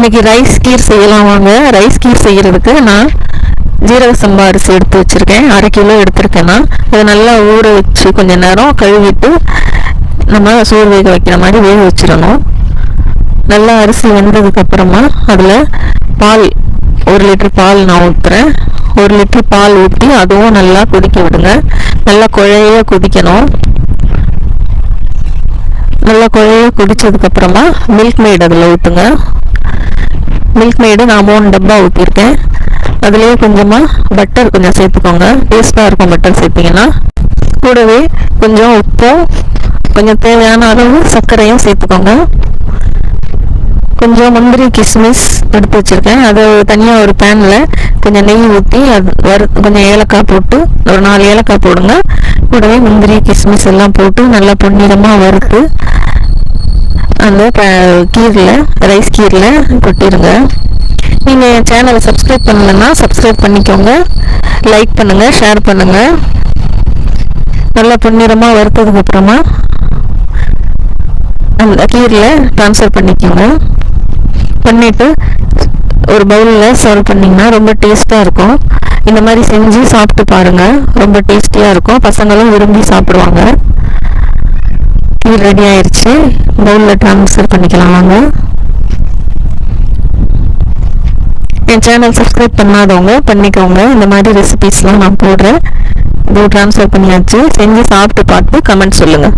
இன்னைக்கு ரைஸ் கீர் செய்யலாம் வாங்க. ரைஸ் கீர் செய்யறதுக்கு நான் ஜீரக சம்பா அரிசி எடுத்து வச்சிருக்கேன். அரை கிலோ எடுத்திருக்கேன்னா அதை நல்லா ஊற வச்சு கொஞ்ச நேரம் கழுவிட்டு நம்ம சோறு வேக வைக்கிற மாதிரி வேக வச்சிடணும். நல்லா அரிசி வெந்ததுக்கு அப்புறமா அதில் பால் ஒரு லிட்டர் பால் நான் ஊற்றுறேன் ஒரு லிட்டர் பால் ஊற்றி அதுவும் நல்லா கொதிக்க விடுங்க. நல்லா குழைய கொதிக்கணும். நல்லா குழைய கொதிச்சதுக்கு அப்புறமா மில்க் மேட் அதில் ஊற்றுங்க மில்க் மேடு நான் மூணு டப்பா ஊற்றிருக்கேன் அதுலேயே கொஞ்சமாக பட்டர் கொஞ்சம் சேர்த்துக்கோங்க. டேஸ்ட்டாக இருக்கும் பட்டர் சேர்த்திங்கன்னா. கூடவே கொஞ்சம் உப்பும் கொஞ்சம் தேவையான அளவு சர்க்கரையும் சேர்த்துக்கோங்க. கொஞ்சம் முந்திரி கிஸ்மிஸ் எடுத்து வச்சுருக்கேன். அதை தனியாக ஒரு பேனில் கொஞ்சம் நெய் ஊற்றி அது வறு கொஞ்சம் ஏலக்காய் போட்டு ஒரு நாலு ஏலக்காய் போடுங்க. கூடவே முந்திரி கிஸ்மிஸ் எல்லாம் போட்டு நல்லா பொன்னிறமாக வறுத்து அந்த கீரில் ரைஸ் கீரில் கொட்டிடுங்க நீங்கள் என் சேனலை சப்ஸ்கிரைப் பண்ணலன்னா சப்ஸ்கிரைப் பண்ணிக்கோங்க. லைக் பண்ணுங்கள் ஷேர் பண்ணுங்கள் நல்லா பொன்னிறமாக வறுத்ததுக்கு அப்புறமா அந்த கீரில் ட்ரான்ஸ்ஃபர் பண்ணிக்கோங்க. பண்ணிவிட்டு ஒரு பவுலில் சர்வ் பண்ணிங்கன்னா ரொம்ப டேஸ்ட்டாக இருக்கும். இந்த மாதிரி செஞ்சு சாப்பிட்டு பாருங்கள் ரொம்ப டேஸ்டியாக இருக்கும். பசங்களும் விரும்பி சாப்பிடுவாங்க. கீர் ரெடி ஆயிடுச்சு பவுலில் ட்ரான்ஸ்ஃபர் பண்ணிக்கலாம் வாங்க. என் சேனல் சப்ஸ்கிரைப் பண்ணாதவங்க பண்ணிக்கோங்க. இந்த மாதிரி ரெசிபீஸ்லாம் நான் போடுறேன். இது ட்ரான்ஸ்ஃபர் பண்ணியாச்சு. செஞ்சு சாப்பிட்டு பார்த்து கமெண்ட் சொல்லுங்கள்